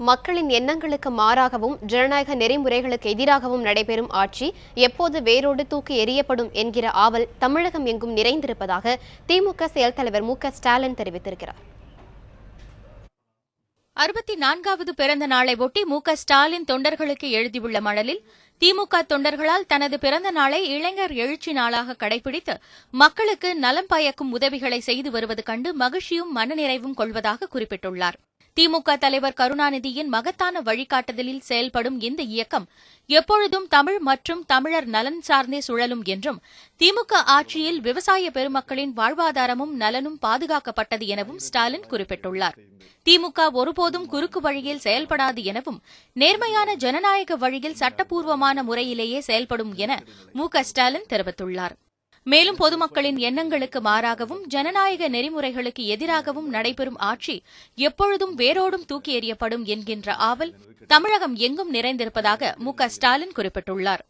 மக்களின் எண்ணங்களுக்கு மாறாகவும் ஜனநாயக நெறிமுறைகளுக்கு எதிராகவும் நடைபெறும் ஆட்சி எப்போது வேரோடு தூக்கி எறியப்படும் என்கிற ஆவல் தமிழகம் எங்கும் நிறைந்திருப்பதாக திமுக செயல் தலைவர் மு க ஸ்டாலின் தெரிவித்திருக்கிறார். அறுபத்தி நான்காவது பிறந்த நாளை ஒட்டி மு க ஸ்டாலின் தொண்டர்களுக்கு எழுதியுள்ள மணலில் திமுக தொண்டர்களால் தனது பிறந்த நாளை இளைஞர் எழுச்சி நாளாக கடைபிடித்து மக்களுக்கு நலம் பயக்கும் உதவிகளை செய்து வருவது கண்டு மகிழ்ச்சியும் மனநிறைவும் கொள்வதாக குறிப்பிட்டுள்ளார். திமுக தலைவர் கருணாநிதியின் மகத்தான வழிகாட்டுதலில் செயல்படும் இந்த இயக்கம் எப்பொழுதும் தமிழ் மற்றும் தமிழர் நலன் சார்ந்தே சுழலும் என்றும் திமுக ஆட்சியில் விவசாய பெருமக்களின் வாழ்வாதாரமும் நலனும் பாதுகாக்கப்பட்டது எனவும் ஸ்டாலின் குறிப்பிட்டுள்ளார். திமுக ஒருபோதும் குறுக்கு வழியில் செயல்படாது எனவும் நேர்மையான ஜனநாயக வழியில் சட்டப்பூர்வமான முறையிலேயே செயல்படும் என மு க ஸ்டாலின் தெரிவித்துள்ளார். மேலும் பொதுமக்களின் எண்ணங்களுக்கு மாறாகவும் ஜனநாயக நெறிமுறைகளுக்கு எதிராகவும் நடைபெறும் ஆட்சி எப்பொழுதும் வேரோடும் தூக்கி எறியப்படும் என்கின்ற ஆவல் தமிழகம் எங்கும் நிறைந்திருப்பதாக மு க ஸ்டாலின் குறிப்பிட்டுள்ளார்.